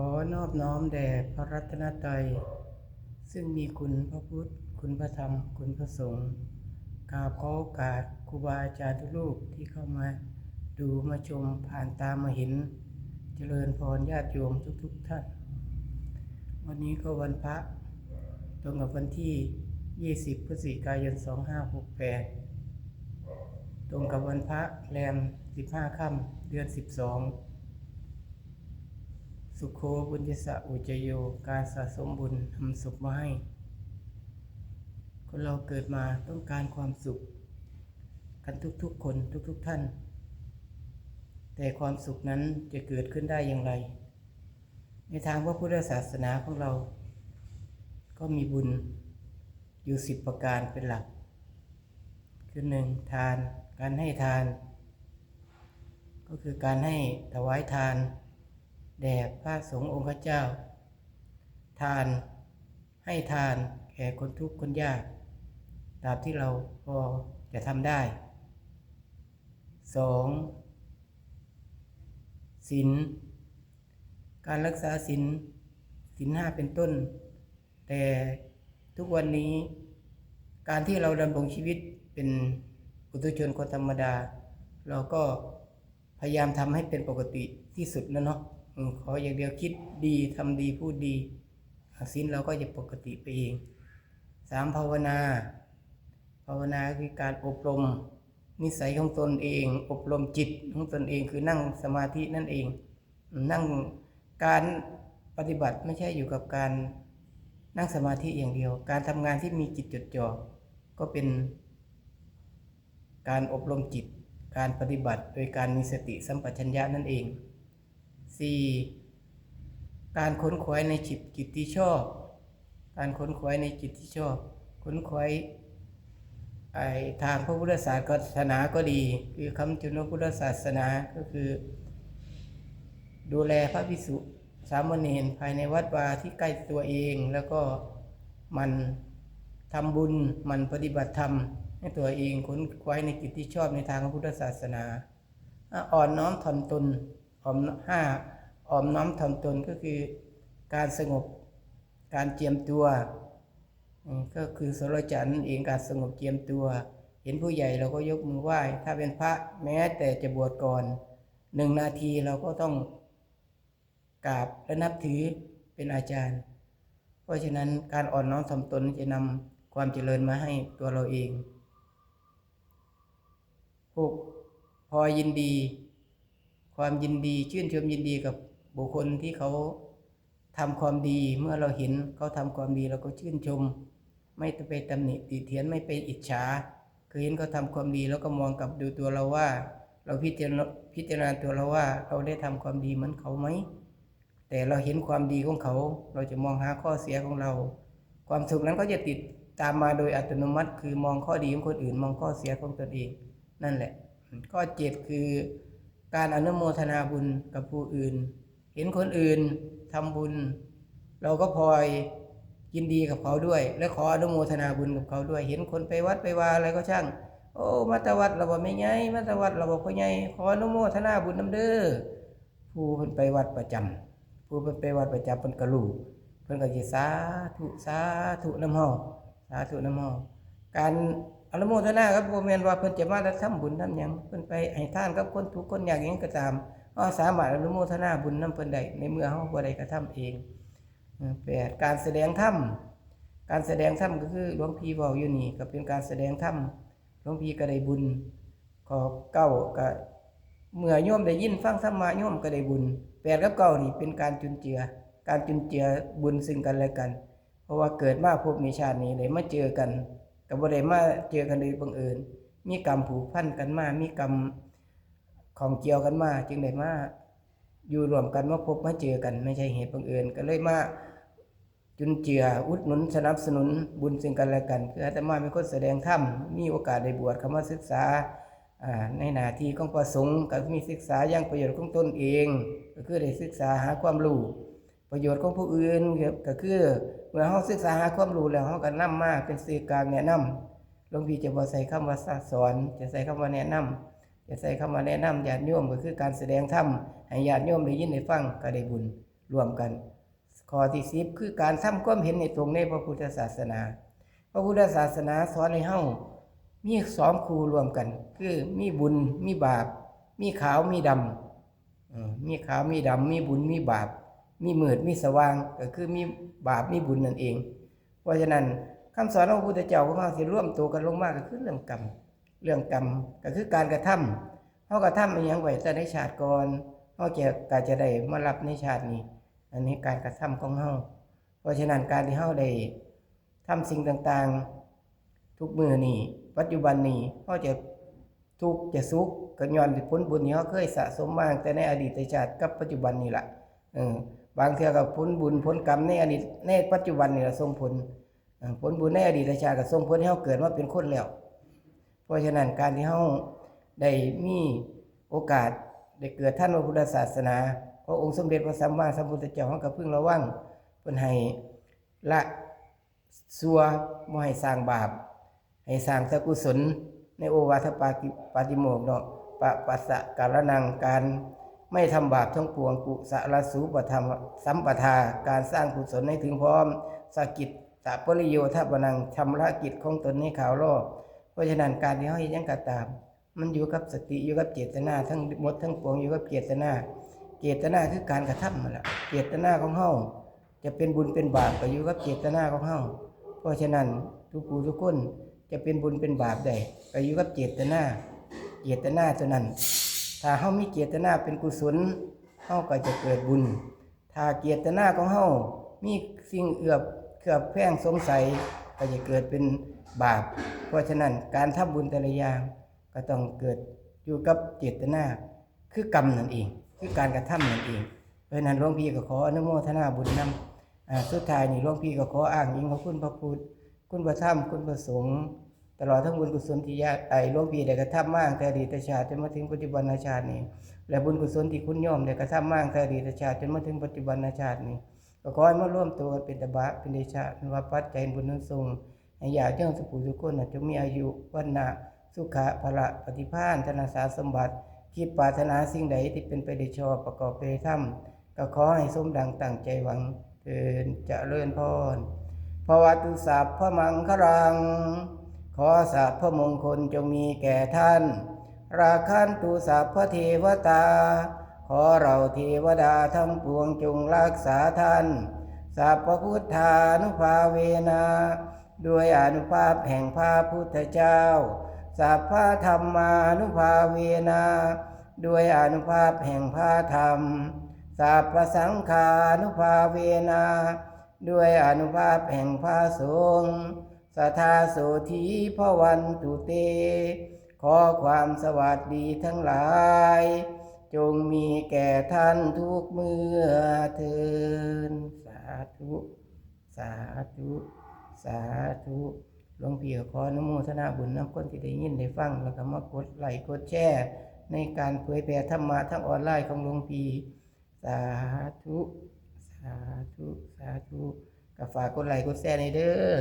อนอบน้อมแด่พระรัตนตรัย ซึ่งมีคุณพระพุทธ คุณพระธรรม คุณพระสงฆ์กราบขอโอกาสครูบาอาจารย์ทุกรูปที่เข้ามา ดูมาชมผ่านตามาเห็น เจริญพรญาติโยมทุกๆทท่าน วันนี้ก็วันพระ ตรงกับวันที่ 20 พฤศจิกายน 2568 ตรงกับวันพระแรม 15 ค่ำเดือน 12 สุโคบุญยสะอุจโย การสะสมบุญทำสุขมาให้ คนเราเกิดมาต้องการความสุข กันทุกๆคนทุกๆท่าน แต่ความสุขนั้นจะเกิดขึ้นได้อย่างไร ในทางพระพุทธศาสนาของเรา ก็มีบุญอยู่สิบประการเป็นหลัก คือหนึ่งทาน การให้ทาน ก็คือการให้ถวายทาน แด่พระสงฆ์องค์เจ้า ทานให้ทานแก่คนทุกข์คนยาก ตามที่เราพอจะทำได้สองศีลการรักษาศีลศีลห้าเป็นต้น แต่ทุกวันนี้การที่เราดำรงชีวิตเป็นปุถุชนคนธรรมดา เราก็พยายามทำให้เป็นปกติที่สุดแล้วเนาะ ขออย่างเดียวคิดดีทำดีพูดดีศีลเราก็จะปกติไปเองสามภาวนา ภาวนาคือการอบรม นิสัยของตนเอง อบรมจิตของตนเองคือนั่งสมาธินั่นเอง นั่งการปฏิบัติไม่ใช่อยู่กับการนั่งสมาธิอย่างเดียว การทำงานที่มีจิตจดจ่อก็เป็นการอบรมจิต การปฏิบัติโดยการมีสติสัมปชัญญะนั่นเอง 4. การค้นคว้าในจิตจิตที่ชอบ การค้นคว้าในจิตที่ชอบ ค้นคว้าไอทางพระพุทธศาสนาก็ดี คือคำจุนพุทธศาสนาก็คือ ดูแลพระภิกษุสามเณรภายในวัดวาที่ใกล้ตัวเองแล้วก็มันทำบุญมันปฏิบัติธรรมให้ตัวเองค้นคว้าในกิจที่ชอบในทางพระพุทธศาสนา อ่อ่อนน้อมถ่อมตน ออมห้าออมน้อมถ่อมตนก็คือการสงบการเจียมตัว ก็คือสโลจันเองการสงบเจียมตัว เห็นผู้ใหญ่เราก็ยกมือไหว้ ถ้าเป็นพระแม้แต่จะบวชก่อนหนึ่งนาทีเราก็ต้องกราบและนับถือเป็นอาจารย์ เพราะฉะนั้นการอ่อนน้อมถ่อมตนจะนำความเจริญมาให้ตัวเราเอง 6. พอยินดี ความยินดีชื่นชมยินดีกับบุคคลที่เขาทำความดีเมื่อเราเห็นเขาทำความดีเราก็ชื่นชม ไม่ไปตำหนิติเตียนไม่ไปอิจฉาคือเห็นเขาทำความดีแล้วก็มองกลับดูตัวเราว่า เราพิจารณาพิจารณาตัวเราว่า เราได้ทำความดีเหมือนเขาไหมแต่เราเห็นความดีของเขา เราจะมองหาข้อเสียของเรา ความสุขนั้นก็จะติดตามมาโดยอัตโนมัติ คือมองข้อดีของคนอื่น มองข้อเสียของตนเอง นั่นแหละ ข้อเจ็ดคือ การอนุโมทนาบุญกับผู้อื่น เห็นคนอื่นทำบุญ เราก็พลอยยินดีกับเขาด้วย และขออนุโมทนาบุญกับเขาด้วย เห็นคนไปวัดไปวาอะไรก็ช่าง โอ้มาตวัดเราบอกไม่ไงมาตวัดเราบอกพ่อไงขออนุโมทนาบุญน้ำเด้อผู้เพิ่นไปวัดประจำผู้เพิ่นไปวัดประจำเพิ่นก็รู้เพิ่นก็สิสาธุสาธุน้ำเฮาสาธุน้ำเฮาการ อนุโมทนาครับบ่แม่นว่าเพิ่นจะมาแล้วทำบุญทำหยังเพิ่นไปให้ท่านกับคนทุกคนอยากหยังก็ตามเฮาสามารถอนุโมทนาบุญนํเพิ่นได้ในเมื่อเฮาบ่ได้กระทำเองเออแปดการแสดงธรรมการแสดงธรรมก็คือหลวงพี่เว้าอยู่นี่ก็เป็นการแสดงธรรมหลวงพี่ก็ได้บุญขอเก้าก็เมื่อโยมได้ยินฟังธรรมะโยมก็ได้บุญแปดกับเก้านี่เป็นการจุนเจือ การจุนเจือบุญซึ่งกันและกัน เพราะว่าเกิดมาพบในชาตินี้ได้มาเจอกัน กับบ่ได้มาเจอกันโดยบังเอิญมีกรรมผูกพันกันมา มีกรรมของเกี่ยวกันมา จึงได้มาอยู่รวมกันมาพบมาเจอกันไม่ใช่เหตุบังเอิญก็เลยมาจุนเจืออุดหนุนสนับสนุนบุญซึ่งกันและกันคืออาตมาเป็นคนแสดงธรรมมีโอกาสได้บวชเข้ามาศึกษาอ่าในหน้าที่ของประสงค์ก็มีศึกษาอย่างประโยชน์ของตนเอง ก็คือได้ศึกษาหาความรู้ ประโยชน์ของผู้อื่นครับก็คือเมื่อเฮาศึกษาหาความรู้แล้วเฮาก็นำมาเป็นสื่อกลางแนะนำหลวงพี่จะบ่ใส่คำว่าสอนจะใส่คำว่าแนะนำจะใส่คำว่าแนะนำญาติโยมก็คือการแสดงธรรมให้ญาติโยมได้ยินได้ฟังก็ได้บุญรวมกันข้อที่สิบคือการทำความเห็นในตรงในพระพุทธศาสนา พระพุทธศาสนาสอนให้เฮามีสองครูรวมกัน คือมีบุญมีบาป มีขาวมีดำมีขาวมีดำมีบุญมีบาป มีมืดมีสว่างก็คือมีบาปมีบุญนั่นเอง เพราะฉะนั้นคำสอนของพระพุทธเจ้าของเราสิร่วมตัวกันลงมากก็คือเรื่องกรรมเรื่องกรรมก็คือการกระทำเฮากระทำอีหยังไว้แต่ในชาติก่อนเฮาจะก็จะได้มารับในชาตินี้ อันนี้การกระทำของเฮาเพราะฉะนั้นการที่เฮาได้ทำสิ่งต่างๆ ทุกมือนี้ปัจจุบันนี้เฮาจะทุกจะสุขก็ย้อนผลบุญที่เฮาเคยสะสมมาแต่ในอดีตชาติกับปัจจุบันนี้ล่ะเออ บางเทื่อก็ผลบุญผลกรรมในอดีตในปัจจุบันนี่ละส่งผลผลบุญในอดีตชาติก็ส่งผลให้เฮาเกิดมาเป็นคนแล้ว เพราะฉะนั้นการที่เฮาได้มีโอกาสได้เกิดท่านพระพุทธศาสนาพระองค์สมเด็จพระสัมมาสัมพุทธเจ้าเฮาก็พึงระวังเพิ่นให้ละสัวบ่ให้สร้างบาป ให้สร้างแต่กุศลในโอวาทปาติปาติโมกข์เนาะปะปัสสะการนังการ ไม่ทำบาปทั้งปวงกุสลสูปธรรมสัมปทาการสร้างกุศลให้ถึงพร้อมสกิจสะปริโยทัปนังชำระกิจของตนให้ขาวรอบเพราะฉะนั้นการที่เฮาเฮ็ดหยังก็ตาม มันอยู่กับสติอยู่กับเจตนาทั้งหมดทั้งปวงอยู่กับเจตนา เจตนาคือการกระทำนั่นแหละเจตนาของเฮาจะเป็นบุญเป็นบาปก็อยู่กับเจตนาของเฮาเพราะฉะนั้นทุกผู้ทุกคนจะเป็นบุญเป็นบาปได้ก็อยู่กับเจตนา เจตนาตัวนั้น ถ้าเฮามีเจตนาเป็นกุศลเฮาก็จะเกิดบุญ ถ้าเจตนาของเฮามีสิ่งเอือบเคลือบแฝงสงสัยก็จะเกิดเป็นบาป เพราะฉะนั้นการทำบุญแต่ละอย่างก็ต้องเกิดอยู่กับเจตนาคือกรรมนั่นเอง คือการกระทำนั่นเอง เพราะฉะนั้นหลวงพี่ก็ขออนุโมทนาบุญนำอ่าสุดท้ายนี่หลวงพี่ก็ขออ้างอิงของคุณพระพุทธคุณพระธรรมคุณพระสงฆ์ ตลอดทั้งบุญกุศลที่ญาติไอ้หลวงพี่ได้กระทำมาตั้งแต่อดีตชาติจนมาถึงปัจจุบันชาตินี้ และบุญกุศลที่คุณโยมได้กระทำมาตั้งแต่อดีตชาติจนมาถึงปัจจุบันชาตินี้ก็ขอให้มาร่วมตัวเป็นตบะเป็นเดชะนวาปัจจัยบุญนั้นทรงให้ญาติโยมสุขุสุขคนน่ะจงมีอายุวันนะสุขะพละปฏิภาณธนาสาสมบัติคิดปรารถนาสิ่งใดที่เป็นไปได้ชอบประกอบไปด้วยธรรมก็ขอให้สมดังตั้งใจหวังเทินจะเลื่อนพรภวตุสัพพะมังครัง ขอสัพพมงคลจงมีแก่ท่าน ราคันตุสัพพเทวตา ขอเราเทวดาทั้งปวงจงรักษาท่าน สัพพพุทธานุภาเวนาด้วยอนุภาพแห่งพระพุทธเจ้า สัพพะธรรมานุภาเวนาด้วยอนุภาพแห่งพระธรรม สัพพสังฆานุภาเวนา ด้วยอนุภาพแห่งพระสงฆ์ สทาโสธีพวันตุเต ขอความสวัสดีทั้งหลาย จงมีแก่ท่านทุกเมื่อเทินสาธุ สาธุ สาธุหลวงพี่ขออนุโมทนาบุญน้ำคนที่ได้ยินได้ฟัง แล้วก็มากดไลค์กดแชร์ในการเผยแผ่ธรรมะทั้งออนไลน์ของหลวงพี่สาธุ สาธุ สาธุก็ฝากกดไลค์กดแชร์ในเด้อ